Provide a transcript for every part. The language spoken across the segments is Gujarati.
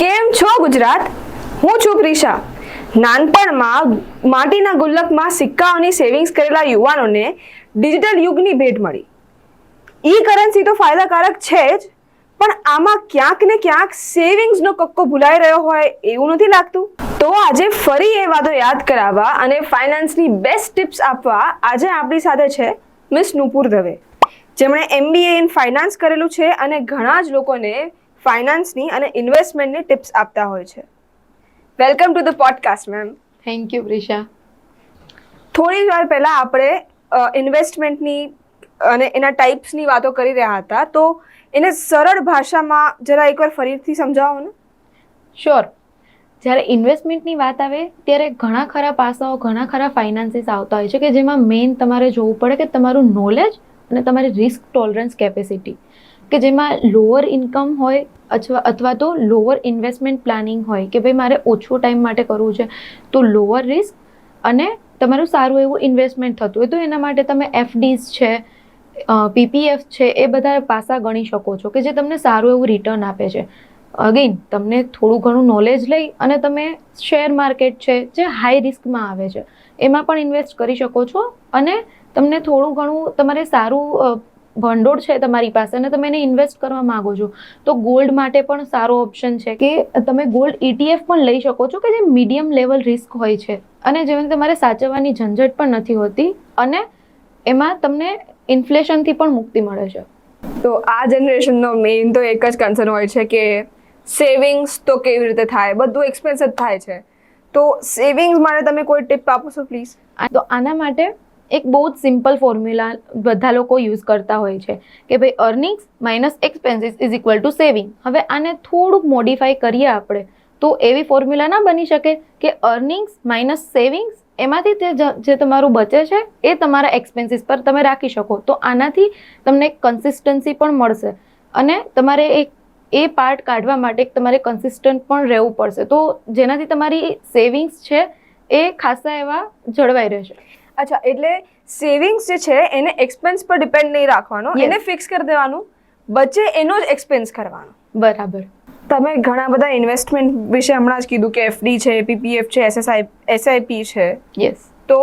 કેમ છો ગુજરાત? હું છું પ્રિશા. નાનપણમાં માટીના ગુલ્લકમાં સિક્કાઓની સેવિંગ્સ કરેલા યુવાનોને ડિજિટલ યુગની ભેટ મળી. ઈ કરન્સી તો ફાયદાકારક છે જ, પણ આમાં ક્યાંક ને ક્યાંક સેવિંગ્સનો કક્કો ભૂલાઈ રહ્યો હોય એવું નથી લાગતું. તો આજે ફરી એ વાતો યાદ કરાવવા અને ફાઇનાન્સની બેસ્ટ ટિપ્સ આપવા આજે આપણી સાથે છે મિસ નુપુર દવે. જેમણે એમબીએ ઇન ફાઇનાન્સ કરેલું છે અને ઘણા જ લોકોને ફાઇનાન્સની અને ઇન્વેસ્ટમેન્ટની ટિપ્સ આપતા હોય છે. Welcome to the podcast ma'am. Thank you Prisha. થોડી વાર પહેલાં આપણે ઇન્વેસ્ટમેન્ટની અને એના ટાઈપ્સની વાતો કરી રહ્યા હતા. તો એને સરળ ભાષામાં જરા એકવાર ફરીથી સમજાવો ને. શ્યોર જ્યારે ઇન્વેસ્ટમેન્ટની વાત આવે ત્યારે ઘણા ખરા પાસાઓ ઘણા ખરા ફાઇનાન્સીસ આવતા હોય છે કે જેમાં મેઇન તમારે જોવું પડે કે તમારું નોલેજ અને તમારી રિસ્ક ટોલરન્સ કેપેસિટી કે જેમાં લોઅર ઇન્કમ હોય અથવા અથવા તો લોઅર ઇન્વેસ્ટમેન્ટ પ્લાનિંગ હોય કે ભાઈ મારે ઓછો ટાઈમ માટે કરવું છે, તો લોઅર રિસ્ક અને તમારું સારું એવું ઇન્વેસ્ટમેન્ટ થતું હોય તો એના માટે તમે એફડીઝ છે પીપીએફ છે, એ બધા પાસા ગણી શકો છો કે જે તમને સારું એવું રિટર્ન આપે છે. અગેન તમને થોડું ઘણું નોલેજ લઈ અને તમે શેર માર્કેટ છે, જે હાઈ રિસ્કમાં આવે છે, એમાં પણ ઇન્વેસ્ટ કરી શકો છો અને તમને થોડું ઘણું તમારે સારું ભંડોળ છે તમારી પાસે અને તમે એને ઇન્વેસ્ટ કરવા માંગો છો. તો ગોલ્ડ માટે પણ સારો ઓપ્શન છે કે તમે ગોલ્ડ ઇટીએફ પણ લઈ શકો છો કે જે મીડિયમ લેવલ રિસ્ક હોય છે. અને જેમાં તમારે સાચવવાની ઝંઝટ પણ નથી હોતી અને એમાં તમને ઇન્ફ્લેશનથી પણ મુક્તિ મળે છે. તો આ જનરેશનનો મેઇન તો એક જ કન્સર્ન હોય છે કે સેવિંગ્સ તો કેવી રીતે થાય? બધું એક્સપેન્સ જ થાય છે. તો સેવિંગ્સ માટે તમે કોઈ ટિપ આપો છો પ્લીઝ તો આના માટે એક બહુ જ સિમ્પલ ફોર્મ્યુલા બધા લોકો યુઝ કરતા હોય છે કે ભાઈ earnings minus expenses is equal to saving હવે આને થોડુંક મોડિફાઈ કરીએ આપણે, તો એવી ફોર્મ્યુલા ના બની શકે કે અર્નિંગ્સ માઇનસ સેવિંગ્સ એમાંથી તે જે તમારું બચે છે એ તમારા એક્સપેન્સીસ પર તમે રાખી શકો. તો આનાથી તમને કન્સિસ્ટન્સી પણ મળશે અને તમારે એક, એ પાર્ટ કાઢવા માટે તમારે કન્સિસ્ટન્ટ પણ રહેવું પડશે. તો જેનાથી તમારી સેવિંગ્સ છે એ ખાસા એવા જળવાઈ રહેશે. અચ્છા એટલે સેવિંગ્સ જે છે એને એક્સપેન્સ પર ડિપેન્ડ નહીં રાખવાનો. એને ફિક્સ કરી દેવાનું. બચે એનો જ એક્સપેન્સ કરવાનો. બરાબર. તમે ઘણા બધા ઇન્વેસ્ટમેન્ટ વિશે હમણાં જ કીધું કે એફડી છે પીપીએફ છે એસએસઆઈ એસઆઈપી છે. યસ તો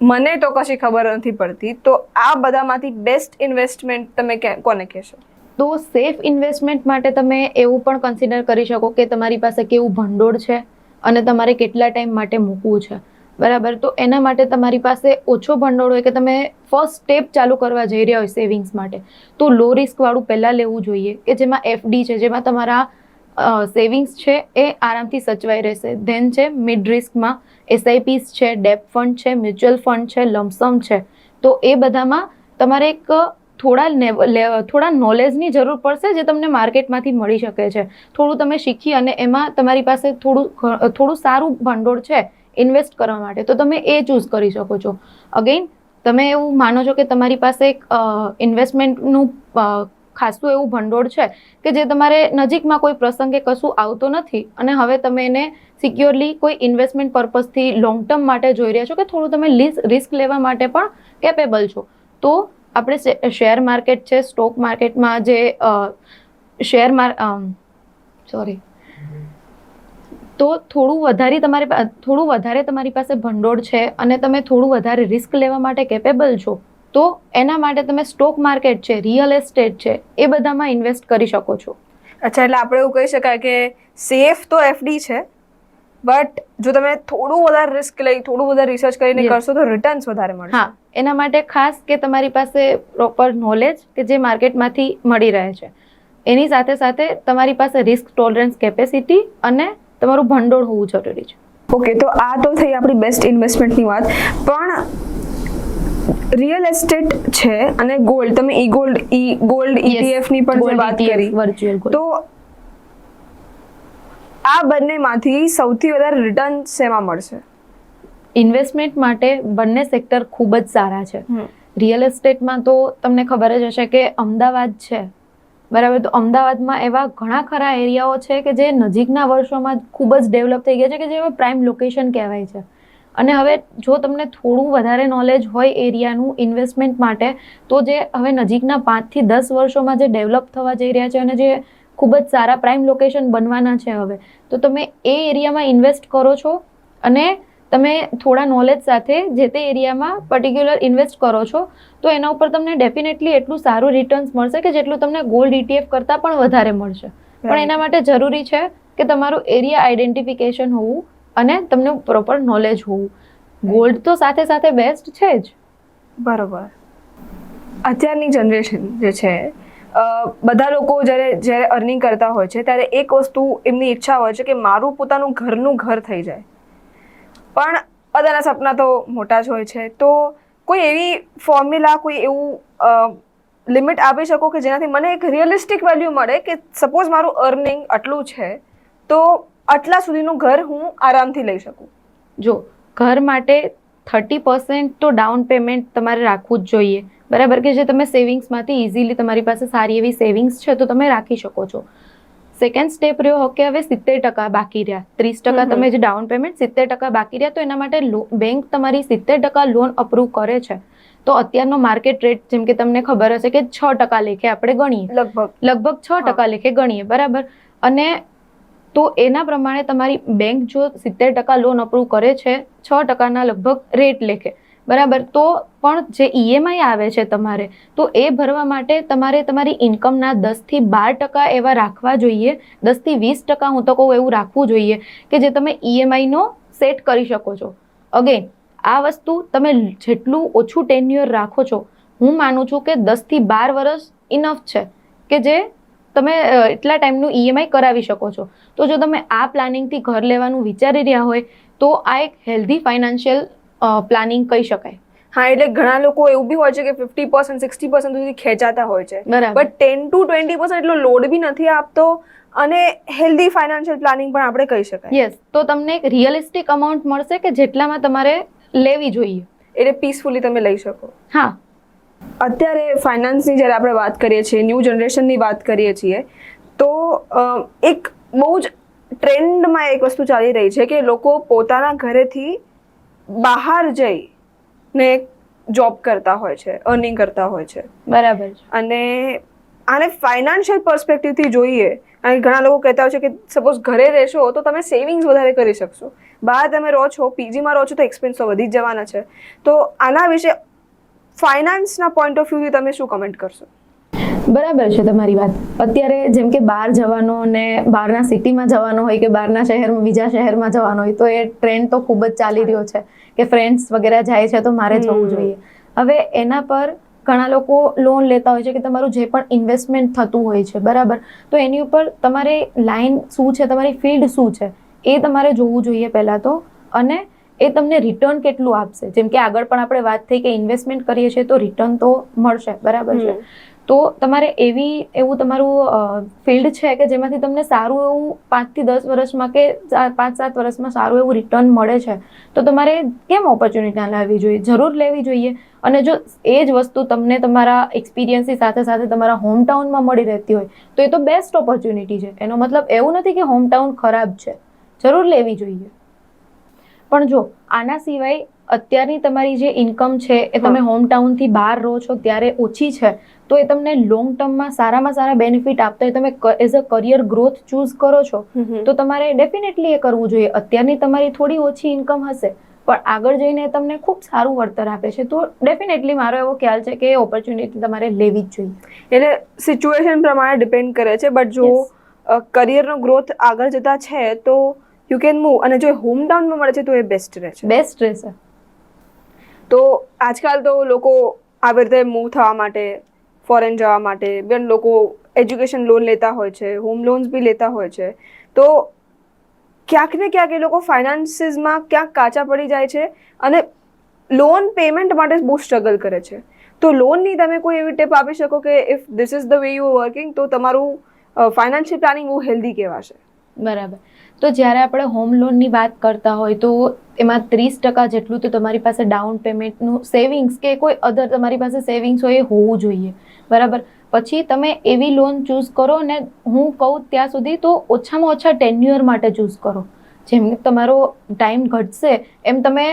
મને તો કશી ખબર નથી પડતી. તો આ બધામાંથી બેસ્ટ ઇન્વેસ્ટમેન્ટ તમે કોને કહેશો? તો સેફ ઇન્વેસ્ટમેન્ટ માટે તમે એવું પણ કન્સિડર કરી શકો કે તમારી પાસે કેવું ભંડોળ છે અને તમારે કેટલા ટાઈમ માટે મૂકવું છે. બરાબર? તો એના માટે તમારી પાસે ઓછો ભંડોળ હોય કે તમે ફર્સ્ટ સ્ટેપ ચાલુ કરવા જઈ રહ્યા હોય સેવિંગ્સ માટે? તો લો રિસ્કવાળું પહેલાં લેવું જોઈએ કે જેમાં એફડી છે, જેમાં તમારા સેવિંગ્સ છે એ આરામથી સચવાઈ રહેશે. ધેન છે મિડ રિસ્કમાં એસઆઈપીસ છે ડેપ ફંડ છે મ્યુચ્યુઅલ ફંડ છે લમસમ છે. તો એ બધામાં તમારે એક થોડા થોડા નોલેજની જરૂર પડશે જે તમને માર્કેટમાંથી મળી શકે છે. થોડું તમે શીખી અને એમાં તમારી પાસે થોડું થોડું સારું ભંડોળ છે ઇન્વેસ્ટ કરવા માટે. તો તમે એ ચૂઝ કરી શકો છો. અગેઇન તમે એવું માનો છો કે તમારી પાસે એક ઇન્વેસ્ટમેન્ટનું ખાસું એવું ભંડોળ છે કે જે તમારે નજીકમાં કોઈ પ્રસંગે કશું આવતો નથી અને હવે તમે એને સિક્યોરલી કોઈ ઇન્વેસ્ટમેન્ટ પર્પઝથી લોંગ ટર્મ માટે જોઈ રહ્યા છો કે થોડું તમે રિસ્ક લેવા માટે પણ કેપેબલ છો. તો આપણે શેર માર્કેટ છે સ્ટોક માર્કેટમાં જે શેર માર સોરી તો થોડું વધારે તમારી થોડું વધારે તમારી પાસે ભંડોળ છે અને તમે થોડું વધારે રિસ્ક લેવા માટે કેપેબલ છો તો એના માટે તમે સ્ટોક માર્કેટ છે રિયલ એસ્ટેટ છે એ બધામાં ઇન્વેસ્ટ કરી શકો છો. અચ્છા એટલે આપણે એવું કહી શકાય કે સેફ તો એફડી છે બટ જો તમે થોડું વધારે રિસ્ક લઈ થોડું વધારે રિસર્ચ કરીને કરશો તો રિટર્ન્સ વધારે મળશે. હા એના માટે ખાસ કે તમારી પાસે પ્રોપર નોલેજ કે જે માર્કેટમાંથી મળી રહે છે. એની સાથે સાથે તમારી પાસે રિસ્ક ટોલરન્સ કેપેસિટી અને તમારું ભંડોળ હોવું જરૂરી છે. ઓકે તો આ તો થઈ આપણી બેસ્ટ ઇન્વેસ્ટમેન્ટની વાત. પણ રિયલ એસ્ટેટ છે અને ગોલ્ડ તમે E gold E gold ETF ની પણ વાત કરી વર્ચ્યુઅલ તો આ બંનેમાંથી સૌથી વધારે રિટર્ન શેમાં મળશે? ઇન્વેસ્ટમેન્ટ માટે બંને સેક્ટર ખૂબ જ સારા છે. રિયલ એસ્ટેટમાં તો તમને ખબર જ હશે કે અમદાવાદ છે. બરાબર, તો અમદાવાદમાં એવા ઘણા ખરા એરિયાઓ છે કે જે નજીકના વર્ષોમાં ખૂબ જ ડેવલપ થઈ ગયા છે કે જે પ્રાઇમ લોકેશન કહેવાય છે. અને હવે જો તમને થોડું વધારે નોલેજ હોય એરિયાનું ઇન્વેસ્ટમેન્ટ માટે, તો જે હવે નજીકના પાંચથી દસ વર્ષોમાં જે ડેવલપ થવા જઈ રહ્યા છે અને જે ખૂબ જ સારા પ્રાઇમ લોકેશન બનવાના છે હવે, તો તમે એ એરિયામાં ઇન્વેસ્ટ કરો છો અને તમે થોડા નોલેજ સાથે જે તે એરિયામાં પર્ટિક્યુલર ઇન્વેસ્ટ કરો છો તો એના ઉપર તમને ડેફિનેટલી એટલું સારું રિટર્ન્સ મળશે કે જેટલું તમને ગોલ્ડ ઇટીએફ કરતાં પણ વધારે મળશે. પણ એના માટે જરૂરી છે કે તમારું એરિયા આઈડેન્ટિફિકેશન હોવું અને તમને પ્રોપર નોલેજ હોવું. ગોલ્ડ તો સાથે સાથે બેસ્ટ છે જ. બરોબર. અત્યારની જનરેશન જે છે બધા લોકો જ્યારે જ્યારે અર્નિંગ કરતા હોય છે ત્યારે એક વસ્તુ એમની ઈચ્છા હોય છે કે મારું પોતાનું ઘરનું ઘર થઈ જાય. પણ બધાના સપના તો મોટા જ હોય છે. તો કોઈ એવી ફોર્મ્યુલા કોઈ એવું લિમિટ આપી શકો કે જેનાથી મને એક રિયલિસ્ટિક વેલ્યુ મળે કે સપોઝ મારું અર્નિંગ આટલું છે, તો આટલા સુધીનું ઘર હું આરામથી લઈ શકું? જો, ઘર માટે થર્ટી પર્સન્ટ તો ડાઉન પેમેન્ટ તમારે રાખવું જ જોઈએ. બરાબર? કે જે તમે સેવિંગ્સમાંથી ઇઝીલી તમારી પાસે સારી એવી સેવિંગ્સ છે તો તમે રાખી શકો છો. સેકન્ડ સ્ટેપ રહ્યો કે હવે સિત્તેર ટકા બાકી રહ્યા. ત્રીસ ટકા. તમે જે ડાઉન પેમેન્ટ સિત્તેર ટકા બાકી રહ્યા તો એના માટે બેંક તમારી સિત્તેર ટકા લોન અપ્રૂવ કરે છે. તો અત્યારનો માર્કેટ રેટ જેમ કે તમને ખબર હશે કે છ ટકા લેખે આપણે ગણીએ. લગભગ. લગભગ છ ટકા લેખે ગણીએ બરાબર? અને તો એના પ્રમાણે તમારી બેંક જો સિત્તેર ટકા લોન અપ્રૂવ કરે છે છ ટકાના લગભગ રેટ લેખે. બરાબર? તો પણ જે ઈએમઆઈ આવે છે તમારે, તો એ ભરવા માટે તમારે તમારી ઇન્કમના દસથી બાર ટકા એવા રાખવા જોઈએ. દસથી વીસ ટકા હું તો કહું એવું રાખવું જોઈએ કે જે તમે ઈએમઆઈનો સેટ કરી શકો છો. અગેન આ વસ્તુ તમે જેટલું ઓછું ટેન્યુઅર રાખો છો, હું માનું છું કે દસથી બાર વર્ષ ઇનફ છે કે જે તમે એટલા ટાઈમનું ઈએમઆઈ કરાવી શકો છો. તો જો તમે આ પ્લાનિંગથી ઘર લેવાનું વિચારી રહ્યા હોય, તો આ એક હેલ્ધી ફાઇનાન્શિયલ પ્લાનિંગ કહી શકાય. હા એટલે ઘણા લોકો એવું બી હોય છે કે ફિફ્ટી પર્સન્ટ સિક્સટી પર્સન્ટ સુધી ખેંચાતા હોય છે. But ten to twenty percent એટલો લોડ બી નથી આપતો અને હેલ્ધી ફાઇનાન્શિયલ પ્લાનિંગ પણ આપણે કહી શકાય. યસ તો તમને એક રિયલિસ્ટિક અમાઉન્ટ મળશે કે જેટલામાં તમારે લેવી જોઈએ? એટલે પીસફુલી તમે લઈ શકો. હા. અત્યારે ફાઇનાન્સની જ્યારે આપણે વાત કરીએ છીએ ન્યૂ જનરેશનની વાત કરીએ છીએ તો એક બહુ જ ટ્રેન્ડમાં એક વસ્તુ ચાલી રહી છે કે લોકો પોતાના ઘરેથી બહાર જઈ ને જોબ કરતા હોય છે અર્નિંગ કરતા હોય છે. બરાબર અને આને ફાઇનાન્શિયલ પર્સપેક્ટિવથી જોઈએ અને ઘણા લોકો કહેતા હોય છે કે સપોઝ ઘરે રહેશો તો તમે સેવિંગ્સ વધારે કરી શકશો. બહાર તમે રહો છો પીજીમાં રહો છો તો એક્સપેન્સ તો વધી જ જવાના છે. તો આના વિશે ફાઇનાન્સના પોઈન્ટ ઓફ વ્યૂથી તમે શું કમેન્ટ કરશો? બરાબર છે તમારી વાત. અત્યારે જેમ કે બહાર જવાનો અને બહારના સિટીમાં જવાનો હોય કે બહારના શહેરમાં બીજા શહેરમાં જવાનો હોય તો એ ટ્રેન્ડ તો ખૂબ જ ચાલી રહ્યો છે. કે ફ્રેન્ડ્સ વગેરે જાય છે તો મારે જવું જોઈએ. હવે એના પર ઘણા લોકો લોન લેતા હોય છે કે તમારું જે પણ ઇન્વેસ્ટમેન્ટ થતું હોય છે બરાબર? તો એની ઉપર તમારે લાઈન શું છે તમારી ફિલ્ડ શું છે એ તમારે જોવું જોઈએ પહેલાં તો. અને એ તમને રિટર્ન કેટલું આપશે? જેમ કે આગળ પણ આપણે વાત થઈ કે ઇન્વેસ્ટમેન્ટ કરીએ છીએ તો રિટર્ન તો મળશે બરાબર છે. તો તમારે એવી, એવું તમારું ફિલ્ડ છે કે જેમાંથી તમને સારું એવું પાંચથી દસ વર્ષમાં કે પાંચ સાત વર્ષમાં સારું એવું રિટર્ન મળે છે? તો તમારે કેમ ઓપોર્ચ્યુનિટી લાવવી જોઈએ? જરૂર લેવી જોઈએ. અને જો એ જ વસ્તુ તમને તમારા એક્સપિરિયન્સની સાથે સાથે તમારા હોમટાઉનમાં મળી રહેતી હોય, તો એ તો બેસ્ટ ઓપોર્ચ્યુનિટી છે. એનો મતલબ એવું નથી કે હોમટાઉન ખરાબ છે. જરૂર લેવી જોઈએ. પણ જો આના સિવાય અત્યારની તમારી જે ઇન્કમ છે એ તમે હોમટાઉનથી બહાર રહો છો ત્યારે ઓછી છે તો એ તમને લોંગ ટર્મમાં સારામાં સારા બેનિફિટ આપતા હોય. તમે as a career growth choose કરો છો તો તમારે ડેફિનેટલી એ કરવું જોઈએ. અત્યારની તમારી થોડી ઓછી ઇન્કમ હશે પણ આગળ જઈને તમને ખૂબ સારું વળતર આપે છે. તો ડેફિનેટલી મારો એવો ખ્યાલ છે કે એ ઓપોર્ચ્યુનિટી તમારે લેવી જ જોઈએ. એટલે સિચ્યુએશન પ્રમાણે ડિપેન્ડ કરે છે બટ જો કરિયરનો ગ્રોથ આગળ જતા છે તો યુ કેન મૂવ અને જો હોમ ટાઉનમાં મળે છે તો એ બેસ્ટ રહેશે બેસ્ટ રહેશે. તો આજકાલ તો લોકો આવી રીતે મૂવ થવા માટે ફોરેન જવા માટે બેન લોકો એજ્યુકેશન લોન લેતા હોય છે હોમ લોન્સ બી લેતા હોય છે. તો ક્યાંક ને ક્યાંક એ લોકો ફાઇનાન્સીસમાં ક્યાંક કાચા પડી જાય છે અને લોન પેમેન્ટ માટે બહુ સ્ટ્રગલ કરે છે. તો લોનની તમે કોઈ એવી ટીપ આપી શકો કે if this is the way you working તો તમારું ફાઇનાન્શિયલ પ્લાનિંગ બહુ હેલ્ધી કહેવાશે. બરાબર. તો જ્યારે આપણે હોમ લોનની વાત કરતા હોય તો એમાં ત્રીસ ટકા જેટલું તો તમારી પાસે ડાઉન પેમેન્ટનું સેવિંગ્સ કે કોઈ અધર તમારી પાસે સેવિંગ્સ હોય એ હોવું જોઈએ. બરાબર? પછી તમે એવી લોન ચૂઝ કરો ને હું કહું ત્યાં સુધી તો ઓછામાં ઓછા ટેન્યુઅર માટે ચૂઝ કરો. જેમ તમારો ટાઈમ ઘટશે, એમ તમે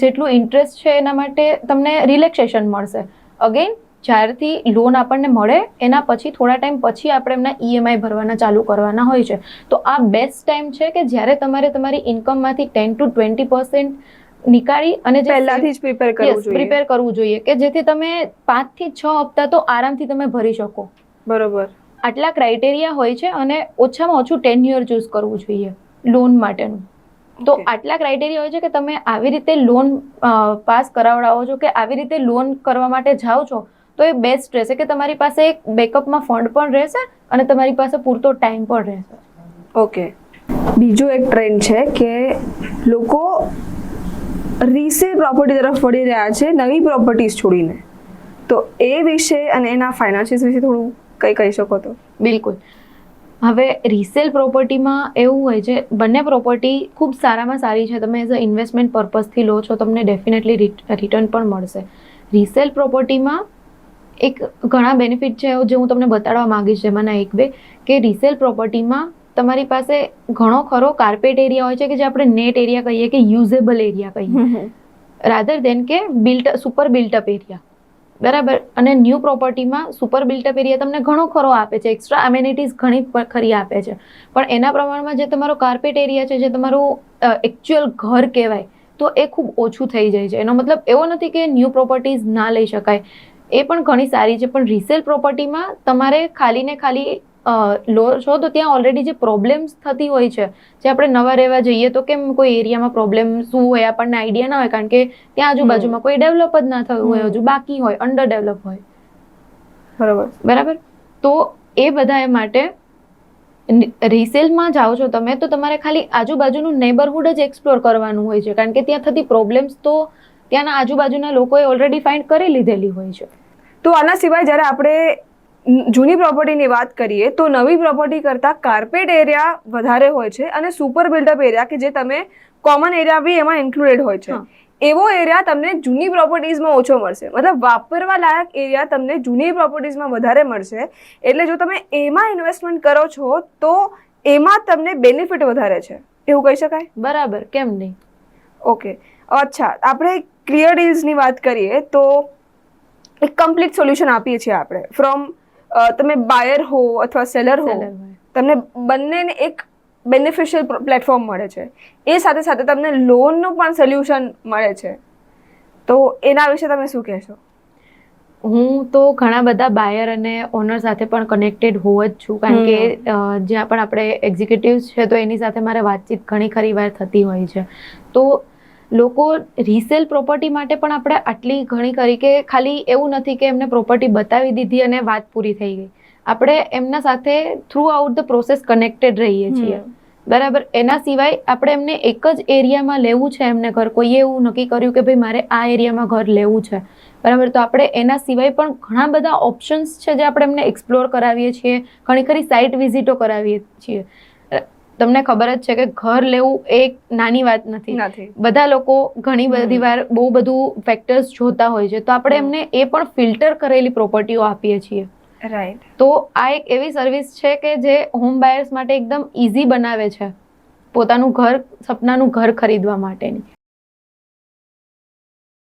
જેટલું ઇન્ટરેસ્ટ છે એના માટે તમને રિલેક્સેશન મળશે. અગેન જ્યારથી લોન આપણને મળે એના પછી થોડા ટાઈમ પછી આપણે એમના ઈએમઆઈ ભરવાના ચાલુ કરવાના હોય છે. તો આ બેસ્ટ ટાઈમ છે કે જ્યારે તમારે તમારી ઇન્કમમાંથી ટેન ટુ ટ્વેન્ટી પર્સન્ટ નીકાળી અને પહેલાથી જ પ્રિપેર કરવું જોઈએ. પ્રિપેર કરવું જોઈએ કે જેથી તમે પાંચથી છ હપ્તા તો આરામથી તમે ભરી શકો. બરોબર. આટલા ક્રાઇટેરિયા હોય છે અને ઓછામાં ઓછું ટેન યર ચૂઝ કરવું જોઈએ લોન માટેનું. તો આટલા ક્રાઇટેરિયા હોય છે કે તમે આવી રીતે લોન પાસ કરાવડાવો છો કે આવી રીતે લોન કરવા માટે જાઓ છો તો એ બેસ્ટ રહેશે કે તમારી પાસે એક બેકઅપમાં ફંડ પણ રહેશે અને તમારી પાસે પૂરતો ટાઈમ પણ રહેશે. ઓકે. બીજો એક ટ્રેન્ડ છે કે લોકો રીસેલ પ્રોપર્ટી તરફ વળી રહ્યા છે નવી પ્રોપર્ટીઝ છોડીને. તો એ વિશે અને એના ફાઇનાન્શિયલ વિશે થોડું કંઈ કહી શકો તો? બિલકુલ. હવે રિસેલ પ્રોપર્ટીમાં એવું હોય છે બંને પ્રોપર્ટી ખૂબ સારામાં સારી છે. તમે એઝ અ ઇન્વેસ્ટમેન્ટ પર્પઝથી લો છો તમને ડેફિનેટલી રિટર્ન પણ મળશે. રિસેલ પ્રોપર્ટીમાં એક ઘણા બેનિફિટ છે જે હું તમને બતાડવા માંગીશ જેમાંના એક બે કે રિસેલ પ્રોપર્ટીમાં તમારી પાસે ઘણો ખરો કાર્પેટ એરિયા હોય છે કે જે આપણે નેટ એરિયા કહીએ કે યુઝેબલ એરિયા કહીએ. રાધર દેન કે built super built up area બરાબર? અને ન્યૂ પ્રોપર્ટીમાં સુપર બિલ્ટઅપ એરિયા તમને ઘણો ખરો આપે છે. એક્સ્ટ્રા એમેનિટીઝ ઘણી ખરી આપે છે. પણ એના પ્રમાણમાં જે તમારો કાર્પેટ એરિયા છે જે તમારું એકચ્યુઅલ ઘર કહેવાય તો એ ખૂબ ઓછું થઈ જાય છે. એનો મતલબ એવો નથી કે ન્યૂ પ્રોપર્ટીઝ ના લઈ શકાય. એ પણ ઘણી સારી છે પણ રિસેલ પ્રોપર્ટીમાં તમારે ખાલી ને ખાલી લો છો તો ત્યાં ઓલરેડી જે પ્રોબ્લેમ્સ થતી હોય છે જે આપણે નવા રહેવા જઈએ તો કેમ કોઈ એરિયામાં પ્રોબ્લેમ શું હોય આપણને આઈડિયા ના હોય કારણ કે ત્યાં આજુબાજુમાં કોઈ ડેવલપ જ ના થયું હોય હજુ બાકી હોય અંડર ડેવલપ હોય. બરાબર. બરાબર? તો એ બધા માટે રિસેલમાં જાઓ છો તમે તો તમારે ખાલી આજુબાજુનું નેબરહુડ જ એક્સપ્લોર કરવાનું હોય છે કારણ કે ત્યાં થતી પ્રોબ્લેમ્સ તો ત્યાંના આજુબાજુના લોકોએ ઓલરેડી ફાઇન્ડ કરી લીધેલી હોય છે. તો આના સિવાય જ્યારે આપણે જૂની પ્રોપર્ટીની વાત કરીએ તો નવી પ્રોપર્ટી કરતાં કાર્પેટ એરિયા વધારે હોય છે અને સુપર બિલ્ડઅપ એરિયા કે જે તમે કોમન એરિયા બી એમાં ઇન્ક્લુડેડ હોય છે. એવો એરિયા તમને જૂની પ્રોપર્ટીઝમાં ઓછો મળશે. મતલબ વાપરવા લાયક એરિયા તમને જૂની પ્રોપર્ટીઝમાં વધારે મળશે. એટલે જો તમે એમાં ઇન્વેસ્ટમેન્ટ કરો છો તો એમાં તમને બેનિફિટ વધારે છે. એવું કહી શકાય? બરાબર. કેમ નહીં? ઓકે અચ્છા. આપણે ક્લિયર ડીલ્સની વાત કરીએ તો એક કમ્પ્લીટ સોલ્યુશન આપીએ છીએ આપણે. ફ્રોમ તમે બાયર હો અથવા સેલર હો. તમને બંનેને એક બેનિફિશિયલ પ્લેટફોર્મ મળે છે. એ સાથે સાથે તમને લોનનું પણ સોલ્યુશન મળે છે. તો એના વિશે તમે શું કહેશો? હું તો ઘણા બધા બાયર અને ઓનર સાથે પણ કનેક્ટેડ હોવ જ છું. કારણ કે જ્યાં પણ આપણે એક્ઝિક્યુટિવ્સ છે તો એની સાથે મારે વાતચીત ઘણી ખરી વાર થતી હોય છે. તો લોકો રીસેલ પ્રોપર્ટી માટે પણ આપણે આટલી ઘણી કરી કે ખાલી એવું નથી કે એમને પ્રોપર્ટી બતાવી દીધી અને વાત પૂરી થઈ ગઈ. આપણે એમના સાથે throughout the process connected રહીએ છીએ. બરાબર? એના સિવાય આપણે એમને એક જ એરિયામાં લેવું છે એમને ઘર. કોઈએ એવું નક્કી કર્યું કે ભાઈ મારે આ એરિયામાં ઘર લેવું છે. બરાબર? તો આપણે એના સિવાય પણ ઘણા બધા ઓપ્શન્સ છે જે આપણે એમને એક્સપ્લોર કરાવીએ છીએ. ઘણી ખરી સાઇટ વિઝિટો કરાવીએ છીએ. તમને ખબર જ છે કે ઘર લેવું એ એક નાની વાત નથી. નથી. બધા લોકો ઘણી બધી વાર બહુ બધું ફેક્ટર્સ જોતા હોય છે. તો આપણે એમને એ પણ ફિલ્ટર કરેલી પ્રોપર્ટીઓ આપીએ છીએ. રાઈટ તો આ એક એવી સર્વિસ છે કે જે હોમ બાયર્સ માટે એકદમ ઇઝી બનાવે છે. પોતાનું ઘર સપનાનું ઘર ખરીદવા માટેની.